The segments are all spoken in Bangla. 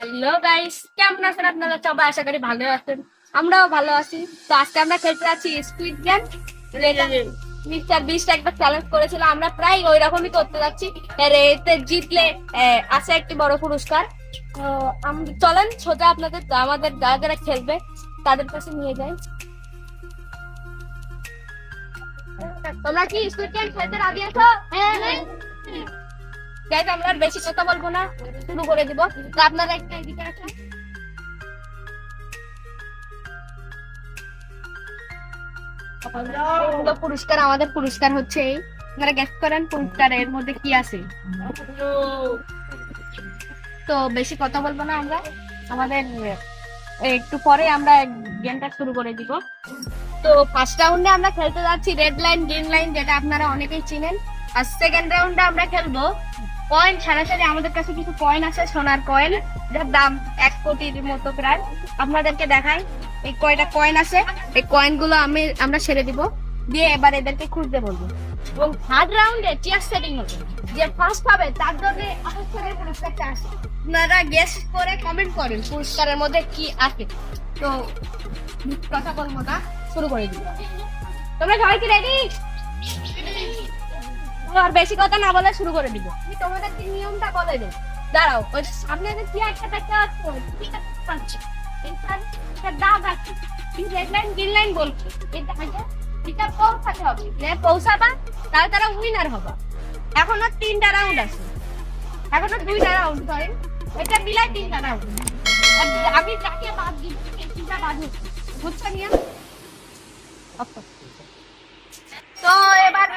হ্যালো গাইস কেমন আছেন আপনারা? সবাই আশা করি ভালো আছেন। আমরাও ভালো আছি। তো আজকে আমরা খেলতে যাচ্ছি স্কুইড গেম মিস্টার বিস্ট একটা চ্যালেঞ্জ করেছিল। আমরা প্রায় ওই রকমই করতে যাচ্ছি। এতে জিতলে আছে একটি বড় পুরস্কার। তো চলেন, সোজা আপনাদের, আমাদের যারা যারা খেলবে, তাদের কাছে নিয়ে যাই। তোমরা কি স্কুইড গেম খেলতে রাজি আছো? হ্যাঁ। গাইজ আমরা আর বেশি কথা বলব না। শুরু করে দিব। তো আপনারা একটা এদিকে আসেন। তো পুরস্কার আমাদের পুরস্কার হচ্ছে এই। আপনারা গেস করেন পুরস্কার এর মধ্যে কি আছে। তো বেশি কথা বলব না আমরা। আমাদের একটু পরে আমরা গেমটা শুরু করে দিব। তো ফার্স্ট রাউন্ডে আমরা খেলতে যাচ্ছি রেড লাইন গ্রিন লাইন যেটা আপনারা অনেকেই চিনেন। আর সেকেন্ড রাউন্ডে আমরা খেলব কয়েন ছাড়াছাড়ি আমাদের কাছে কিছু কয়েন আছে, সোনার কয়েন যার দাম এক কোটির মতো প্রায়। আপনাদেরকে দেখাই, এই কয়টা কয়েন আছে? এই কয়েনগুলো আমি, আমরা ছেড়ে দিব। দিয়ে এবার এদেরকে খুঁজতে বলব। এবং থার্ড রাউন্ডে চেয়ার সেটিং হবে। যে ফার্স্ট হবে, তার জন্য আকর্ষণের পুরস্কারটা আছে আপনারা গেস করে কমেন্ট করেন, পুরস্কারের মধ্যে কি আছে। তো কথা বলব না, শুরু করে দিব তোমরা সবাই কি রেডি আর বেশি কথা না বলে শুরু করে দিব। আমি তোমাদের কি নিয়মটা বলে দেব দাঁড়াও, ওই সামনে যে কি একটা ঠিক আছে একটা দাগ আছে। রেড লাইন গ্রিন লাইন বলছি? এই দাগে এটা পৌঁছাতে হবে। যে পৌঁছাবা তাহলে তারা উইনার হবে। এখনও তিনটা রাউন্ড আছে। এখনও দুইটা রাউন্ড সরি এটা মিলাই তিনটা রাউন্ড আমি যাকে বাদ দিব তিনটা বাদ হচ্ছে। বুঝছ আচ্ছা তো এবার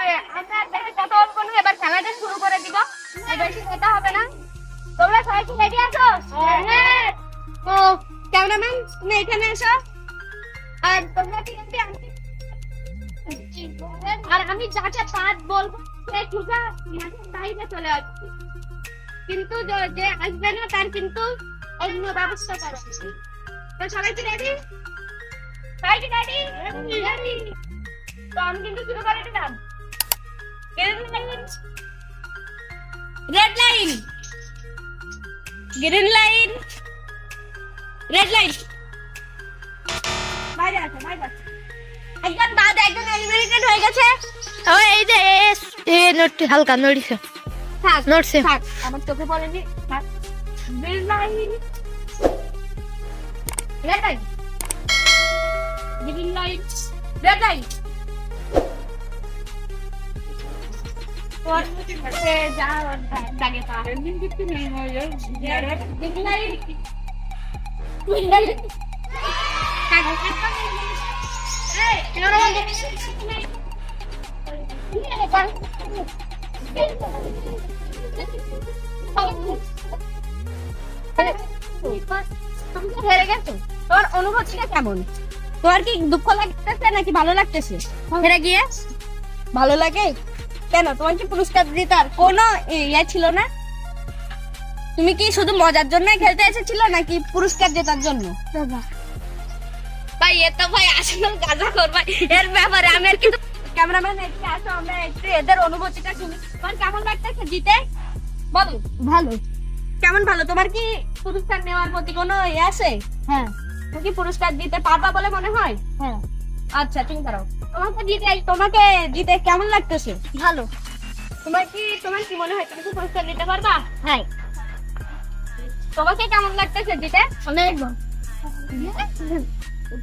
ক্যামেরাম্যান তুমি এখানে এসো। আর তোমরা কি আর আমি যাকে পাঁচ বলব সে বাইরে চলে আসবে। কিন্তু যে- আসবে না তার কিন্তু অন্য ব্যবস্থা করা তো সবাই কি রেডি সবাই কি রেডি রেডি তো আমি কিন্তু শুরু করে দিলাম। Red line green line red line বাইরে আছে বাইরে আছে। একজন বাদ একজন এলিমিনেটেড হয়ে গেছে। ও এই যে এ নড়ছে হালকা নড়ছে। থাক নড়ছে। থাক আমার চোখে পড়েনি। থাক। রেড গ্রিন লাইন রেড যা দাগে পা। গ্রিন লাইন হেরে গেছো তোমার অনুভূতিটা কেমন? তোমার কি দুঃখ লাগতেছে নাকি ভালো লাগতেছে? হেরে গিয়ে? ভালো লাগে? কেন? তোমার কি পুরস্কার জেতার কোনো ইয়ে ছিল না? তুমি কি শুধু মজার জন্যই খেলতে এসেছিলে নাকি পুরস্কার জেতার জন্য? ভাই এ তো ভাই আসলে গাজা করবাই এর ব্যাপারে আমি আর কিন্তু ক্যামেরাম্যান একটু আসো আমরা একটু এদের অনুভূতিটা শুনি। তোমার কেমন লাগতেছে জিতে? বলো। ভালো। কেমন ভালো? তোমার কি পুরস্কার নেওয়ার প্রতি কোনো ইয়ে আছে? হ্যাঁ। তুমি কি পুরস্কার দিতে পারবা বলে মনে হয়? হ্যাঁ। আচ্ছা তুমি দাঁড়াও। তোমাকে জিতে তোমাকে জিতে কেমন লাগতেছে? ভালো। তোমার কি তোমার কি মনে হয় তুমি কি পুরস্কার দিতে পারবা? হ্যাঁ তোমাকে কেমন লাগতেছে জিতে অনেক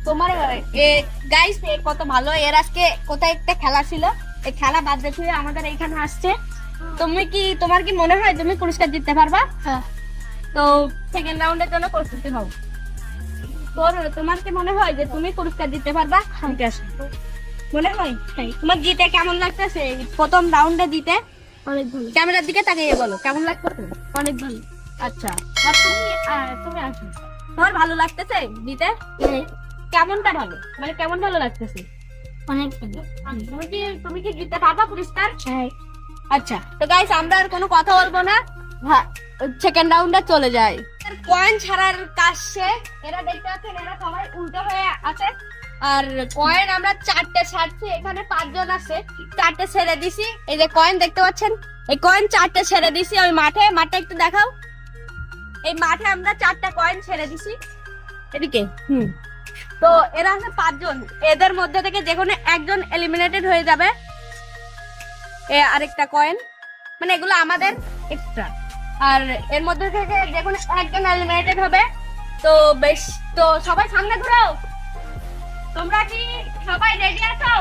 তোমার গাইস কত ভালো। এর আজকে কোথায় একটা খেলা ছিল? এই খেলা বাদ রেখে আমাদের এখানে আসছে। তুমি কি তোমার কি মনে হয় তুমি পুরস্কার জিততে পারবা? হ্যাঁ। তো সেকেন্ড রাউন্ডের জন্য প্রস্তুতি হও তোর তোমার কি মনে হয় যে তুমি পুরস্কার দিতে পারবা? ঠিক আছে। মনে হয়? তোমার জিতে কেমন লাগতেছে? প্রথম রাউন্ডে দিতে অনেক ভালো। ক্যামেরার দিকে তাকিয়ে বলো কেমন লাগতেছে? অনেক ভালো। আচ্ছা আর তুমি আহ, তুমি আসো। তোমার ভালো লাগতেছে দিতে? হ্যাঁ। কেমনটা ভালো? মানে কেমন ভালো লাগতেছে? অনেক ভালো। তুমি কি তুমি কি জিততে পারবা পুরস্কার? হ্যাঁ। আচ্ছা তো গাইস আমরা আর কোনো কথা বলব না। সেকেন্ড রাউন্ডে চলে যাই। কয়েন ছাড়ার কাজ এরা দেখতে পাচ্ছেন এরা সবাই উল্টো হয়ে আছে। আর কয়েন আমরা চারটে ছাড়ছি এখানে পাঁচজন আছে। চারটে ছেড়ে দিছি। এই যে কয়েন দেখতে পাচ্ছেন? এই কয়েন চারটে ছেড়ে দিছি ওই মাঠে। মাঠটা একটু দেখাও। এই মাঠে আমরা চারটা কয়েন ছেড়ে দিছি। এদিকে? হুম। তো এরা আছে পাঁচজন। এদের মধ্যে থেকে যে কোনো একজন এলিমিনেটেড হয়ে যাবে। এ আরেকটা কয়েন মানে এগুলো আমাদের এক্সট্রা আর এর মধ্যে থেকে যে কোনো একজন এলিমিনেটেড হবে। তো বেশ তো সবাই সামনে ঘুরাও। তোমরা কি সবাই রেডি আছো?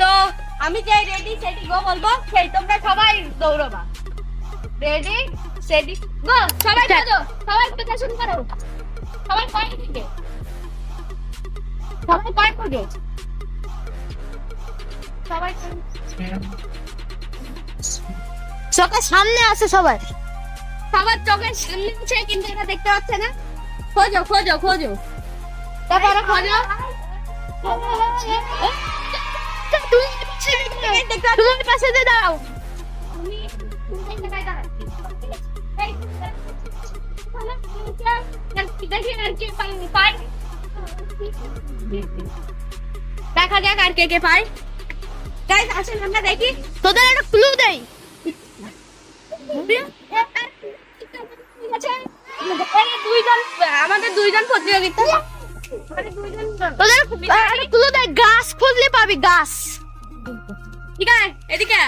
তো আমি যে রেডি সেটি গো বলব। সেই তোমরা সবাই দৌড়বা। রেডি সেটি গো সবাই খোঁজো সবাই শুরু করো সবাই পয়েন্ট থেকে সবাই পয়েন্ট খোঁজো সবাই চোখের সামনে আছে সবাই সবার চোখের সামনে আছে কিন্তু এটা দেখতে পাচ্ছে না খোঁজো খোঁজো খোঁজো তারপরে খোঁজো তুমি পাশে দিয়ে দাঁড়াও দেখা যাক আর কে কে পায়। গাইস আসেন, আমরা দেখি। তোদের একটা ক্লু দেই। আমাদের দুইজন প্রতিযোগিতা। ক্লু দেই, গাছ খুঁজলে পাবি, গাছ। ঠিক আছে, এদিকে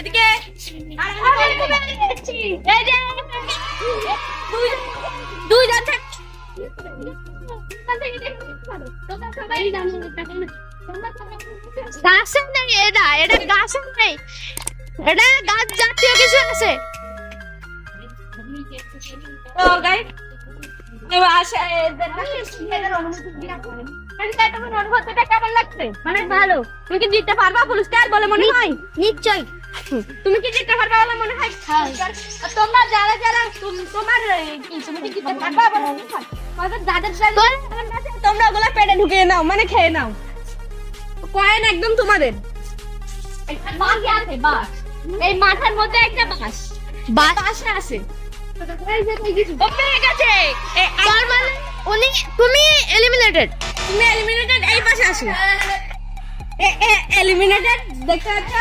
এদিকে আর দুইজন গাছে নেই এটা এটা গাছে নেই। এটা গাছ জাতীয় কিছু আছে। কেমন লাগছে? মানে ভালো। তুমি কি জিততে পারবা পুরস্কার বলে মনে হয়? নিশ্চয় তুমি কি জিততে পারবা বলে মনে হয়? আর তোমরা যারা যারা তোমার তুমি কি জিততে পারবা বলে মনে হয়? যাদের তোমরা ওগুলো পেটে ঢুকিয়ে নাও মানে খেয়ে নাও। কয়েন একদম তোমাদের। বাস আছে বাস এই মাথার মধ্যে একটা বাস বাস আছে। মানে উনি তুমি এলিমিনেটেড তুমি এলিমিনেটেড এই পাশে আসো। এলিমিনেটেড দেখতে পাচ্ছ?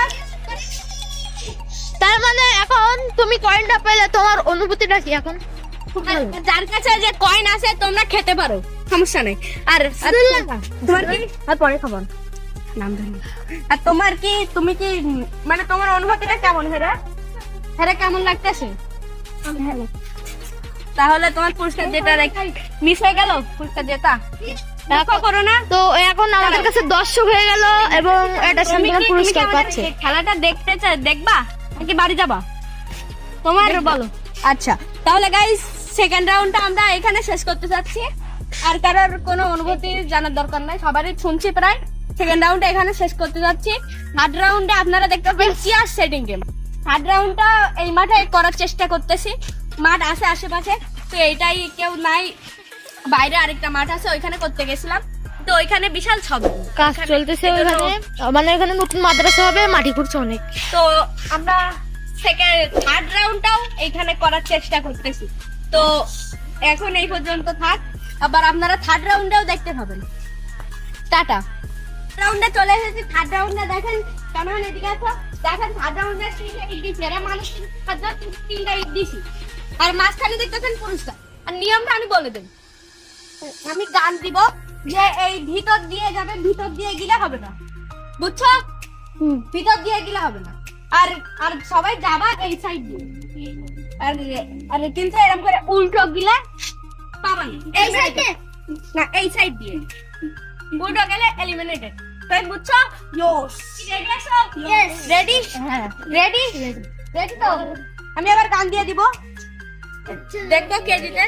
তার মানে এখন তুমি কয়েনটা পেলে তোমার অনুভূতিটা কি এখন? যার কাছে যে কয়েন আছে তোমরা খেতে পারো সমস্যা নেই। আর তোমার কি? আর পরে খাবার? নাম আর তোমার কি তুমি কি মানে তোমার অনুভূতিটা কেমন হেরা? হেরা কেমন লাগতেছে? তাহলে তোমার পুরস্কার যেটা মিস হয়ে গেল? পুরস্কার যেটা দেখো করো না। তো এখন আমাদের কাছে দর্শক হয়ে গেল এবং তুমি কি পুরস্কার পাচ্ছে। খেলাটা দেখতে চাই দেখবা? নাকি বাড়ি যাবা। তোমার বলো। আচ্ছা তাহলে গাইস সেকেন্ড রাউন্ডটা আমরা এখানে শেষ করতে চাচ্ছি আর কারোর কোনো অনুভূতি জানার দরকার নাই সবারই শুনছি প্রায়। সেকেন্ড রাউন্ডটা এখানে শেষ করতে যাচ্ছি। থার্ড রাউন্ডে আপনারা দেখতে পাবেন চেয়ার সেটিং গেম থার্ড রাউন্ডটা এই মাঠে করার চেষ্টা করতেছি। মাঠ আছে আশেপাশে তো এইটাই কেউ নাই। বাইরে আরেকটা মাঠ আছে ওইখানে করতে গেছিলাম। তো ওইখানে বিশাল ছবি। কাজ চলতেছে ওখানে মানে এখানে নতুন মাদ্রাসা হবে মাটি খুঁড়ছে অনেক। তো আমরা সেকেন্ড থার্ড রাউন্ডটাও এখানে করার চেষ্টা করতেছি। তো এখন এই পর্যন্ত থাক। আবার আপনারা থার্ড রাউন্ডেও দেখতে পাবেন। টাটা। রাউন্ডে চলে এসেছি। থার্ড রাউন্ডে দেখেন কেমন এদিকে আছো? দেখেন থার্ড রাউন্ডে তিনটা ইট দিছি এরা মানুষ তিনটা ইট দিছি আর মাঝখানে দেখতেছেন পুরস্কার আর নিয়মটা আমি বলে দেব। আমি গান দিব। যে এই ভিতর দিয়ে যাবে ভিতর দিয়ে গেলে হবে না। বুঝছ? ভিতর দিয়ে গেলে হবে না। আর আর সবাই যাবা এই সাইড দিয়ে। আর আর কিন্তু এরকম করে উল্টো গিলে পাবেন এই সাইডে না এই সাইড দিয়ে। উল্টো গেলে এলিমিনেটেড তাই বুঝছ? ইয়োস রেডি আছো? ইয়েস রেডি হ্যাঁ। রেডি রেডি তো? আমি আবার গান দিয়ে দিব। দেখব কে জিতে।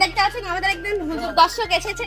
দেখতে পাচ্ছেন? আমাদের একদিন দর্শক এসেছে।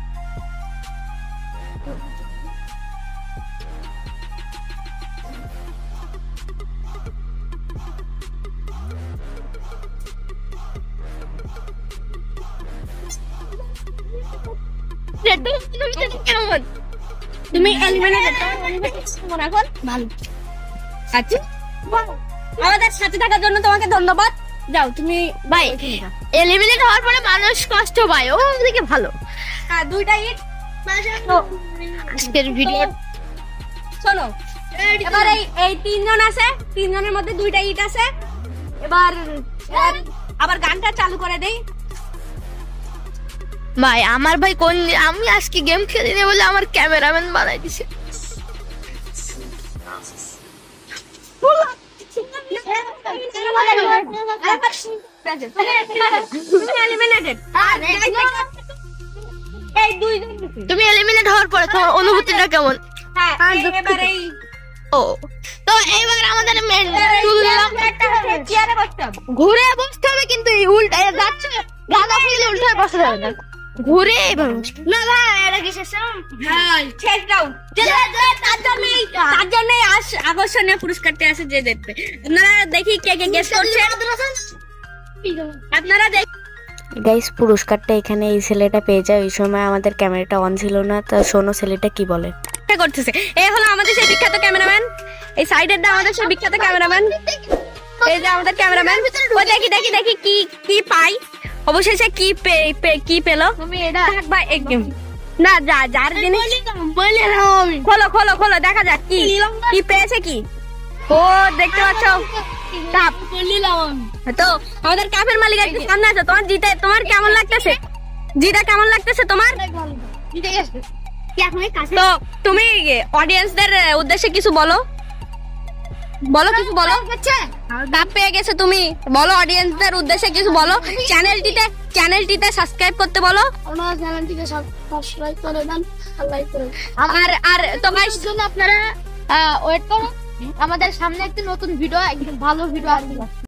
গো কেমন তুমি এখন ভালো। আচ্ছা। আমাদের সাথে থাকার জন্য তোমাকে ধন্যবাদ। যাও তুমি ভাই এলিমিনেট হওয়ার পরে মানুষ কষ্ট পায়। ও দিকে ভালো। হ্যাঁ, দুইটা ইট আজকের ভিডিও শোনো এবার এই এই তিনজন আছে। তিনজনের মধ্যে দুইটা ইট আছে। এবার এবার আবার গানটা চালু করে দেই। ভাই আমার ভাই কোন আমি আজকে গেম খেলি না বলে আমার ক্যামেরাম্যান বানাই দিছে। তুমি এলিমিনেট হওয়ার পরে তোমার অনুভূতিটা কেমন? ও, তো এইবার আমাদের ঘুরে বসতে হবে কিন্তু উল্টা যাচ্ছে গানা ফুলে উল্টা বসতে হবে না। ঘুরে। না ভাই এটা কি শেষ হ্যাঁ শেষ রাউন্ড তার জন্যই তার জন্যই আস- আকর্ষণীয় পুরস্কারটি আছে যে দেখবে। আপনারা দেখি কে কে গেস করছেন আপনারা দেখ গাইস পুরস্কারটা এখানে এই ছেলেটা পেয়ে যায়। ওই সময় আমাদের ক্যামেরাটা অন ছিল না তো শোনো ছেলেটা কি বলে। করতেছে। এই হলো আমাদের সেই বিখ্যাত ক্যামেরাম্যান। এই সাইডের দা আমাদের সেই বিখ্যাত ক্যামেরাম্যান। এই যে আমাদের ক্যামেরাম্যান। ও দেখি দেখি দেখি কি কি পাই অবশেষে কি পে পে- কি পেল? তুমি এটা ভাই একদম না যা যার জিনিস খোলো খোলো খোলো দেখা যাক কি কি পেয়েছে কি। ও দেখতে পাচ্ছ? কাপ। তো আমাদের কাপের মালিক একটু সামনে আছে। তোমার জিতে তোমার কেমন লাগতেছে? জিটা কেমন লাগতেছে তোমার? তো তুমি অডিয়েন্সদের উদ্দেশ্যে কিছু বলো। বলো কিছু বলো। ডাব পেয়ে গেছে তুমি। বলো অডিয়েন্সদের উদ্দেশ্যে কিছু বলো। চ্যানেলটিতে চ্যানেলটিতে সাবস্ক্রাইব করতে বলো। আমার চ্যানেলটিকে সাবস্ক্রাইব করে দেন লাইক করে আর আর তো গাইস জন্য আপনারা ওয়েট করুন। আমাদের সামনে একটি নতুন ভিডিও একদম ভালো ভিডিও আসবে।